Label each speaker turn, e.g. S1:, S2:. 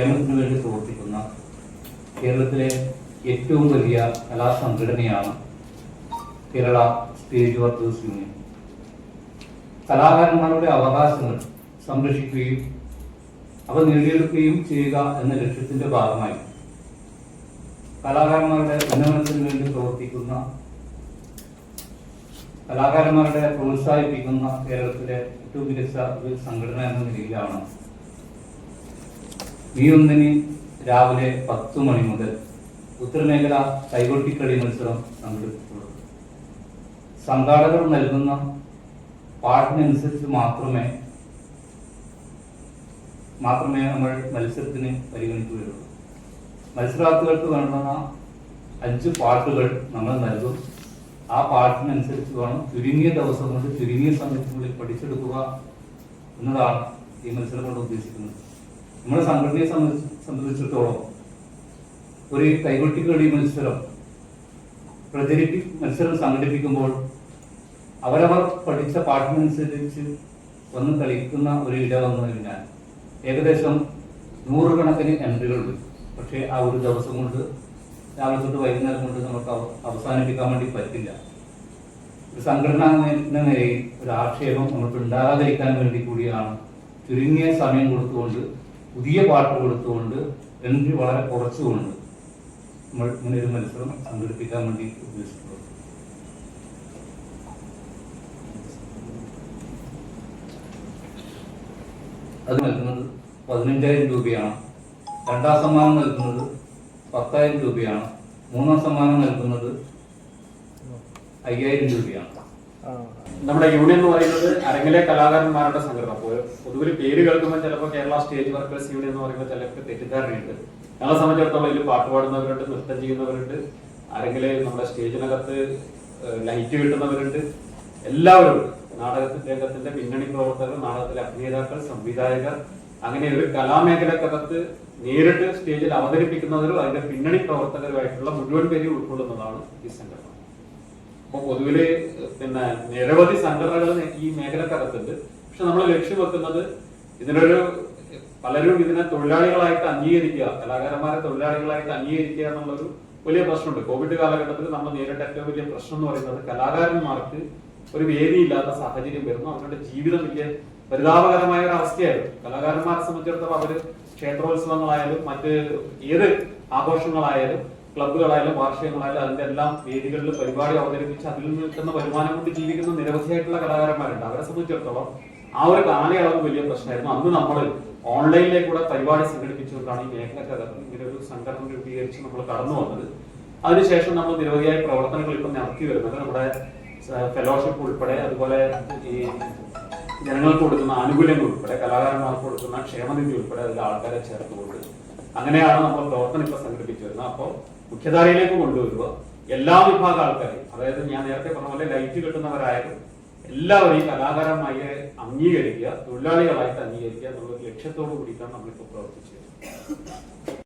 S1: ക്ഷേമത്തിന് വേണ്ടി പ്രവർത്തിക്കുന്ന കേരളത്തിലെ ഏറ്റവും വലിയ കലാ സംഘടനയാണ് കേരള സ്റ്റേജ് വർക്കേഴ്സ് യൂണിയൻ. കലാകാരന്മാരുടെ അവകാശങ്ങൾ സംരക്ഷിക്കുകയും അവ നേടിയെടുക്കുകയും ചെയ്യുക എന്ന ലക്ഷ്യത്തിന്റെ ഭാഗമായി കലാകാരന്മാരുടെ ഉന്നമനത്തിന് വേണ്ടി പ്രവർത്തിക്കുന്ന കലാകാരന്മാരുടെ പ്രോത്സാഹിപ്പിക്കുന്ന കേരളത്തിലെ ഏറ്റവും മികച്ച ഒരു സംഘടന എന്ന നിലയിലാണ് ഈ ഒന്നിന് രാവിലെ പത്ത് മണി മുതൽ ഉത്തരമേഖല കൈകൊട്ടിക്കളി മത്സരം സംഘടിപ്പിച്ചിട്ടുള്ളത് സംഘാടകർ നൽകുന്ന പാട്ടിനനുസരിച്ച് മാത്രമേ മാത്രമേ നമ്മൾ മത്സരത്തിന് പരിഗണിക്കുകയുള്ളൂ മത്സരാർത്ഥികൾക്ക് വേണ്ടുന്ന അഞ്ച് പാട്ടുകൾ നമ്മൾ നൽകും. ആ പാട്ടിനനുസരിച്ച് വേണം ചുരുങ്ങിയ ദിവസം കൊണ്ട് ചുരുങ്ങിയ സമയത്തിനുള്ളിൽ പഠിച്ചെടുക്കുക എന്നതാണ് ഈ മത്സരം കൊണ്ട് ഉദ്ദേശിക്കുന്നത്. നമ്മുടെ സംഘടനയെ സംബന്ധിച്ച് സംബന്ധിച്ചിടത്തോളം ഒരു കൈകൊട്ടിക്കളി മത്സരം പ്രചരിപ്പി മത്സരം സംഘടിപ്പിക്കുമ്പോൾ അവരവർ പഠിച്ച പാഠമനുസരിച്ച് വന്ന് കളിക്കുന്ന ഒരു ഇട വന്നു കഴിഞ്ഞാൽ ഏകദേശം നൂറുകണക്കിന് എൻട്രികൾ വരും പക്ഷേ ആ ഒരു ദിവസം കൊണ്ട് രാവിലെ തൊട്ട് വൈകുന്നേരം കൊണ്ട് നമുക്ക് അവസാനിപ്പിക്കാൻ വേണ്ടി പറ്റില്ല. ഒരു സംഘടന എന്ന നിലയിൽ ഒരു ആക്ഷേപം നമുക്ക് ഉണ്ടാകാതിരിക്കാൻ വേണ്ടി കൂടിയാണ് ചുരുങ്ങിയ സമയം കൊടുത്തുകൊണ്ട് പുതിയ പാട്ട് കൊടുത്തുകൊണ്ട് എൻട്രി വളരെ കുറച്ചുകൊണ്ട് നമ്മൾ ഇങ്ങനെ ഒരു മത്സരം സംഘടിപ്പിക്കാൻ വേണ്ടി ഉദ്ദേശിക്കുന്നത്. അത് നൽകുന്നത് പതിനഞ്ചായിരം രൂപയാണ്. രണ്ടാം സമ്മാനം നൽകുന്നത് പത്തായിരം രൂപയാണ്. മൂന്നാം സമ്മാനം നൽകുന്നത് അയ്യായിരം രൂപയാണ്.
S2: നമ്മുടെ യൂണിയൻ എന്ന് പറയുന്നത് അരങ്ങിലെ കലാകാരന്മാരുടെ സംഘടന. അപ്പോൾ പൊതുവിൽ പേര് കേൾക്കുമ്പോൾ ചിലപ്പോൾ കേരള സ്റ്റേജ് വർക്കേഴ്സ് യൂണിയൻ എന്ന് പറയുമ്പോൾ ചിലർക്ക് തെറ്റിദ്ധാരണയുണ്ട്. ഞങ്ങളെ സംബന്ധിച്ചിടത്തോളം ഇതിൽ പാട്ട് പാടുന്നവരുണ്ട് നൃത്തം ചെയ്യുന്നവരുണ്ട്. അരങ്ങിലെ നമ്മുടെ സ്റ്റേജിനകത്ത് ലൈറ്റ് കിട്ടുന്നവരുണ്ട്. എല്ലാവരും നാടകത്തിന്റെ രംഗത്തിന്റെ പിന്നണി പ്രവർത്തകർ നാടകത്തിലെ അഭിനേതാക്കൾ സംവിധായകർ അങ്ങനെ ഒരു കലാമേഖലക്കകത്ത് നേരിട്ട് സ്റ്റേജിൽ അവതരിപ്പിക്കുന്നവരും അതിന്റെ പിന്നണി പ്രവർത്തകരുമായിട്ടുള്ള മുഴുവൻ പേരും ഉൾക്കൊള്ളുന്നതാണ് ഈ സംഘടന. അപ്പൊ പൊതുവിൽ പിന്നെ നിരവധി സംഘടനകൾ ഈ മേഖലക്കകത്തുണ്ട് പക്ഷെ നമ്മൾ ലക്ഷ്യം വെക്കുന്നത് ഇതിനൊരു പലരും ഇതിനെ തൊഴിലാളികളായിട്ട് അംഗീകരിക്കുക കലാകാരന്മാരെ തൊഴിലാളികളായിട്ട് അംഗീകരിക്കുക എന്നുള്ളൊരു വലിയ പ്രശ്നമുണ്ട്. കോവിഡ് കാലഘട്ടത്തിൽ നമ്മൾ നേരിട്ട ഏറ്റവും വലിയ പ്രശ്നം എന്ന് പറയുന്നത് കലാകാരന്മാർക്ക് ഒരു വേദിയില്ലാത്ത സാഹചര്യം വരുന്നു. അവരുടെ ജീവിതം വലിയ പരിതാപകരമായ ഒരു അവസ്ഥയായിരുന്നു. കലാകാരന്മാരെ സംബന്ധിച്ചിടത്തോളം അവർ ക്ഷേത്രോത്സവങ്ങളായാലും മറ്റ് ഏത് ആഘോഷങ്ങളായാലും ക്ലബ്ബുകളായാലും വാർഷികങ്ങളായാലും അതിന്റെ എല്ലാം വേദികളിൽ പരിപാടി അവതരിപ്പിച്ച് അതിൽ നിന്ന് കിട്ടുന്ന വരുമാനം കൊണ്ട് ജീവിക്കുന്ന നിരവധിയായിട്ടുള്ള കലാകാരന്മാരുണ്ട്. അവരെ സംബന്ധിച്ചിടത്തോളം ആ ഒരു കാലയളവ് വലിയ പ്രശ്നമായിരുന്നു. അന്ന് നമ്മൾ ഓൺലൈനിലേക്കൂടെ പരിപാടി സംഘടിപ്പിച്ചുകൊണ്ടാണ് ഈ മേഖലക്കകത്ത് ഇങ്ങനെ ഒരു സംഘടന രൂപീകരിച്ച് നമ്മൾ കടന്നു വന്നത്. അതിനുശേഷം നമ്മൾ നിരവധിയായ പ്രവർത്തനങ്ങൾ ഇപ്പം നടത്തി വരുന്നത് നമ്മുടെ ഫെലോഷിപ്പ് ഉൾപ്പെടെ അതുപോലെ ഈ ജനങ്ങൾക്ക് കൊടുക്കുന്ന ആനുകൂല്യങ്ങൾ ഉൾപ്പെടെ കലാകാരന്മാർക്ക് കൊടുക്കുന്ന ക്ഷേമനിധി ഉൾപ്പെടെ അതിൽ ആൾക്കാരെ ചേർത്തുകൊണ്ട് അങ്ങനെയാണ് നമ്മൾ പ്രവർത്തനം ഇപ്പൊ സംഘടിപ്പിച്ചു വരുന്നത് അപ്പോൾ മുഖ്യധാരയിലേക്ക് കൊണ്ടുവരിക. എല്ലാ വിഭാഗ ആൾക്കാരെയും അതായത് ഞാൻ നേരത്തെ പറഞ്ഞ പോലെ ലൈറ്റ് കിട്ടുന്നവരായാലും എല്ലാവരെയും കലാകാരന്മാരെ അംഗീകരിക്കുക തൊഴിലാളികളായിട്ട് അംഗീകരിക്കുക എന്നുള്ള ലക്ഷ്യത്തോടു കൂടിയിട്ടാണ് നമ്മളിപ്പോൾ പ്രവർത്തിച്ചു വരുന്നത്